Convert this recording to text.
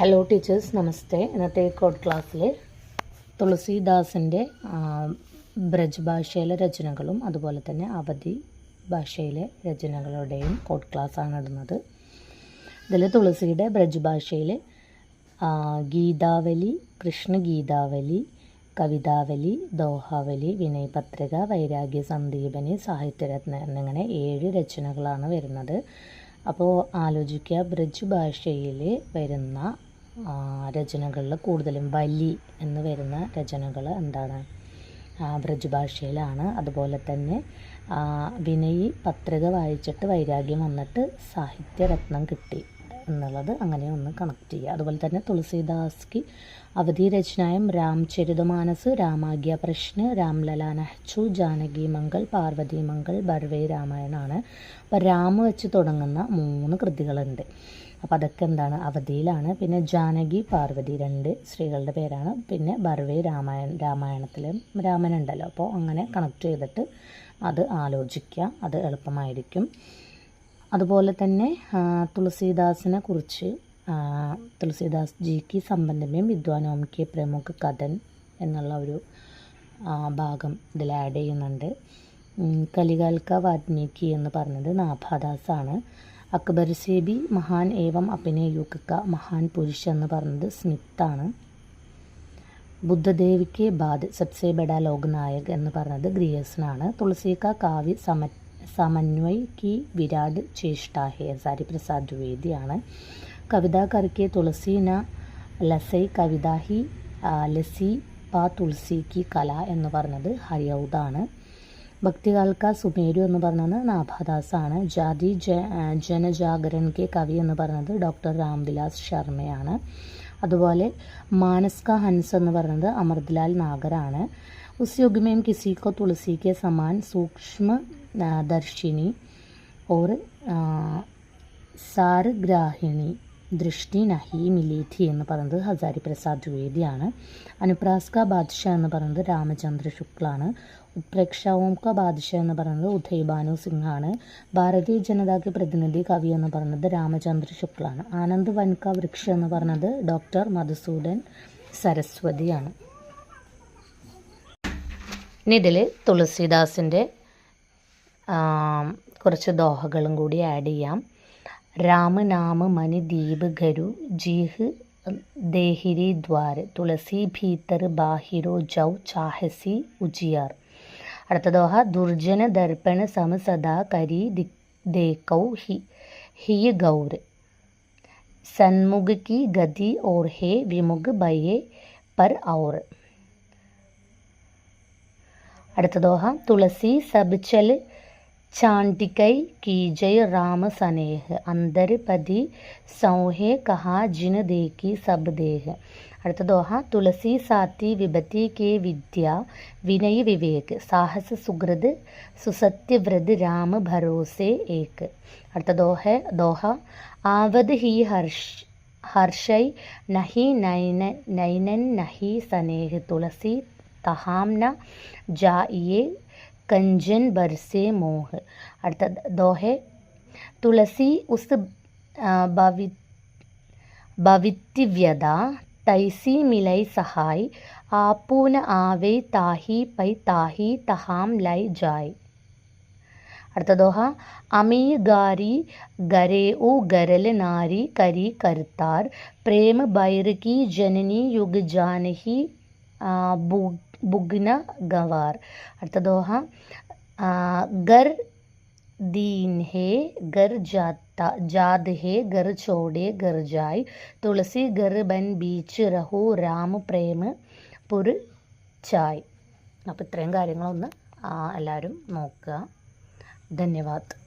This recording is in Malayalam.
ഹലോ ടീച്ചേഴ്സ് നമസ്തേ ഇന്നത്തെ കോഡ് ക്ലാസ്സിൽ തുളസീദാസിന്റെ ബ്രജ് ഭാഷയിലെ രചനകളും അതുപോലെ തന്നെ അവധി ഭാഷയിലെ രചനകളുടെയും കോഡ് ക്ലാസ്സാണ് ഇടുന്നത്. ഇതിൽ തുളസിയുടെ ബ്രജ് ഭാഷയിൽ ഗീതാവലി കൃഷ്ണഗീതാവലി കവിതാവലി ദോഹാവലി വിനയ് പത്രിക വൈരാഗ്യ സന്ദീപനി സാഹിത്യരത്ന എന്നിങ്ങനെ ഏഴ് രചനകളാണ് വരുന്നത്. അപ്പോൾ ആലോചിക്കുക ബ്രജ് ഭാഷയിൽ വരുന്ന രചനകളിൽ കൂടുതലും വലി എന്ന് വരുന്ന രചനകൾ എന്താണ്? ആ, ബ്രജ് ഭാഷയിലാണ് അതുപോലെ തന്നെ വിനയ് പത്രിക വായിച്ചിട്ട് വൈരാഗ്യം വന്നിട്ട് സാഹിത്യരത്നം കിട്ടി. എന്നുള്ളത് അങ്ങനെ ഒന്ന് കണക്ട് ചെയ്യുക. അതുപോലെ തന്നെ തുളസീദാസ്ക്ക് അവധി രചനായം രാംചരിതമാനസ് രാമാഗ്യ പ്രശ്ന രാംലല നഹ്ചു ജാനകി മംഗൾ പാർവതി മംഗൾ ബർവേ രാമായണാണ് അപ്പോൾ രാമ വെച്ച് തുടങ്ങുന്ന മൂന്ന് കൃതികളുണ്ട്. അപ്പോൾ അതൊക്കെ എന്താണ്? അവധിയിലാണ്. പിന്നെ ജാനകി പാർവതി രണ്ട് സ്ത്രീകളുടെ പേരാണ്. പിന്നെ ബർവേ രാമായണ രാമായണത്തിലും രാമനുണ്ടല്ലോ. അപ്പോൾ അങ്ങനെ കണക്ട് ചെയ്തിട്ട് അത് ആലോചിക്കുക അത് എളുപ്പമായിരിക്കും. അതുപോലെ തന്നെ തുളസീദാസിനെ കുറിച്ച് തുളസീദാസ് ജി കി സംബന്ധമേം വിദ്വാനോം കെ പ്രമുഖ കഥൻ എന്നുള്ള ഒരു ഭാഗം ഇതിൽ ആഡ് ചെയ്യുന്നുണ്ട്. കലികാൽക്ക വാൽമീകി എന്ന് പറഞ്ഞത് നാഭാദാസാണ്. അക്ബർ സേബി മഹാൻ ഏവം അപ്പിനെ യുഗക്ക മഹാൻ പുരുഷ എന്ന് പറഞ്ഞത് സ്മിത്താണ്. ബുദ്ധദേവിക്ക് ബാദ് സബ്സെ ബഡ ലോകനായക് എന്ന് പറഞ്ഞത് ഗ്രിയസനാണ് തുളസിക്ക കാവ്യ സമ സമന്വയ് കി വിരാട് ചേഷ്ട ഹെ ആചാര്യ പ്രസാദ് ദ്വിവേദിയാണ് കവിതാകാർക്ക് തുളസീന ലസൈ കവിത ഹി ലസി പാ തുളസി കി കല എന്ന് പറഞ്ഞത് ഹരിയൗദാണ് ഭക്തികാൽക്ക സുമേരു എന്ന് പറഞ്ഞത് നാഭാദാസാണ്. ജാതി ജ ജനജാഗരൻ കെ കവി എന്ന് പറഞ്ഞത് ഡോക്ടർ രാംവിലാസ് ശർമ്മയാണ്. അതുപോലെ മാനസ്ക ഹൻസ് എന്ന് പറഞ്ഞത് അമൃത്ലാൽ നാഗരാണ്. ഉസ്യോഗമേം കിസിക്കോ തുളസിക്ക് സമാൻ സൂക്ഷ്മ तुलसी के समान सूक्ष्म आ, दर्शिनी और आ, സാരഗ്രാഹിണി ദൃഷ്ടി നഹി മിലി थी എന്ന് പറയുന്നത് ഹസാരി പ്രസാദ് ദ്വിവേദിയാണ് അനുപ്രാസ്ക ബാദ്ഷാ എന്ന് പറയുന്നത് രാമചന്ദ്ര ശുക്ലാണ് ഉത്പ്രേക്ഷാവും ക ബാദ്ഷാ എന്ന് പറയുന്നത് ഉദയ് ഭാനു സിംഹാണ് ഭാരതീയ ജനതാക്ക് പ്രതിനിധി കവി എന്ന് പറയുന്നത് രാമചന്ദ്ര ശുക്ലാണ് ആനന്ദ് വൻക വൃക്ഷ എന്ന് പറയുന്നത് ഡോക്ടർ മധുസൂദൻ സരസ്വതിയാണ് ഇനി ഇതിൽ തുളസീദാസിൻ്റെ കുറച്ച് ദോഹകളും കൂടി ആഡ് ചെയ്യാം രാമ നാമ മനി ദീപ് ഗരു ജീഹ് ദേഹിരി ദ്വാര തുളസി ഭീതർ ബാഹിരോ ജൗ ചാഹസി ഉജിയാർ അടുത്ത ദോഹ ദുർജന ദർപ്പണ സമ സദാ കരി ദി- ദേക്കൗ ഹി ഹി ഗൗർ സന്മുഖ की गति और है विमुख भये पर और അടുത്ത ദോഹ തുളസി സബ് ചൽ ചാണ്ടിക്കൈ കീജയ് രാമ സനേഹ് അന്തർ പതി സൗഹേ കഹാ ജിന ദേക്കി സബ് ദേഹ് അടുത്ത ദോഹ തുളസി സാത്തി വിപത്തി കെ വിദ്യ വിനയ് വിവേക് സാഹസ സുഹൃത് സുസത്യവ്രത് രാമ ഭരോസെ ഏക് അടുത്ത ദോഹ ദോഹ ആവത് ഹി ഹർഷ് ഹർഷൈ നഹി നൈന നൈനൻ നഹി സനേഹ് തുളസി തഹാം ന ജായിയെ कंजन बरसे मोह अर्थात दोहे तुलसी उस आ, भवि भवित्यव्यदा तैसी मिलई सहाय आपून आवे ताही पै ताही तहाम लय जाय അടുത്ത ദോഹ അമീ ഗാരി ഗരേ ഓ ഗരൽ നാരി കരി കർത്താർ പ്രേമ ബൈർ की जननी युग जानही ആ, ബു- ബുഗ്ന ഗവാർ. അടുത്ത ദോഹ. ഗർ ദീൻ ഹേ ഗർ ജാത്ത ജാത് ഹേ ഗർ ചോടെ ഗർ ജായ്. തുളസി ഗർ ബൻ ബീച്ച് റഹു രാം പ്രേമ പുർ ചായ്. അപ്പോൾ ഇത്രയും കാര്യങ്ങളൊന്ന് എല്ലാവരും നോക്കുക. ധന്യവാദ്.